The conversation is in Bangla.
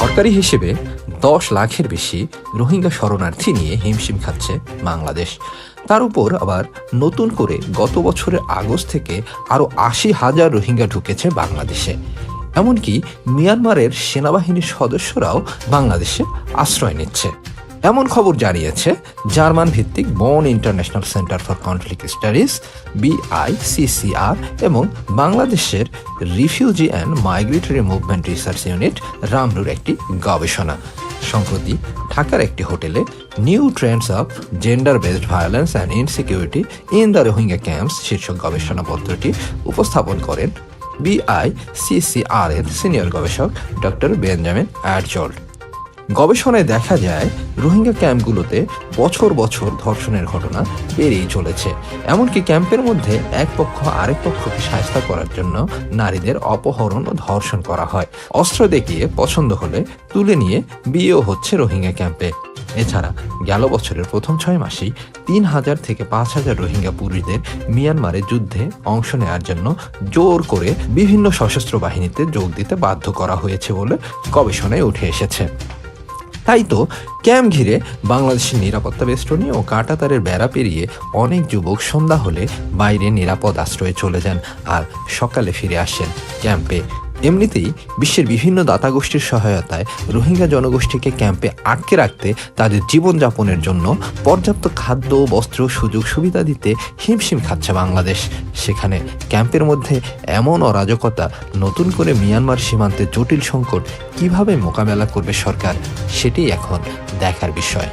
সরকারি হিসেবে দশ লাখের বেশি রোহিঙ্গা শরণার্থী নিয়ে হিমশিম খাচ্ছে বাংলাদেশ। তার উপর আবার নতুন করে গত বছরের আগস্ট থেকে আরও আশি হাজার রোহিঙ্গা ঢুকেছে বাংলাদেশে। এমনকি মিয়ানমারের সেনাবাহিনীর সদস্যরাও বাংলাদেশে আশ্রয় নিচ্ছে। এমন খবর জানিয়েছে জার্মান ভিত্তিক Bonn International Centre for Conflict Studies BICCR এবং বাংলাদেশের Refugee and Migratory Movement Research Unit রামরুর একটি গবেষণা। সম্প্রতি ঢাকার একটি হোটেলে new trends of gender based violence and insecurity in the Rohingya camps শীর্ষক গবেষণাপত্রটি উপস্থাপন করেন বিআইসিসিআর এর সিনিয়র গবেষক ডক্টর বেঞ্জামিন অ্যাডজল্ট গবেষণায় দেখা যায়, রোহিঙ্গা ক্যাম্পগুলোতে বছর বছর ধর্ষণের ঘটনা বেড়েই চলেছে। এমনকি ক্যাম্পের মধ্যে এক পক্ষ আরেক পক্ষকে সাহায্য করার জন্য নারীদের অপহরণ ও ধর্ষণ করা হয়। অস্ত্র দেখিয়ে পছন্দ হলে তুলে নিয়ে বিয়েও হচ্ছে রোহিঙ্গা ক্যাম্পে। এছাড়া গেল বছরের প্রথম ছয় মাসেই তিন হাজার থেকে পাঁচ হাজার রোহিঙ্গা পুরুষদের মিয়ানমারে যুদ্ধে অংশ নেওয়ার জন্য জোর করে বিভিন্ন সশস্ত্র বাহিনীতে যোগ দিতে বাধ্য করা হয়েছে বলে গবেষণায় উঠে এসেছে। তাই তো ক্যাম্প ঘিরে বাংলাদেশের নিরাপত্তা বেষ্টনী ও কাঁটাতারের বেড়া পেরিয়ে অনেক যুবক সন্ধ্যা হলে বাইরে নিরাপদ আশ্রয়ে চলে যান আর সকালে ফিরে আসেন ক্যাম্পে। এমনিতেই বিশ্বের বিভিন্ন দাতা গোষ্ঠীর সহায়তায় রোহিঙ্গা জনগোষ্ঠীকে ক্যাম্পে আটকে রাখতে তাদের জীবনযাপনের জন্য পর্যাপ্ত খাদ্য, বস্ত্র, সুযোগ, সুবিধা দিতে হিমশিম খাচ্ছে বাংলাদেশ। সেখানে ক্যাম্পের মধ্যে এমন অরাজকতা, নতুন করে মিয়ানমার সীমান্তে জটিল সংকট কীভাবে মোকাবেলা করবে সরকার, সেটি এখন দেখার বিষয়।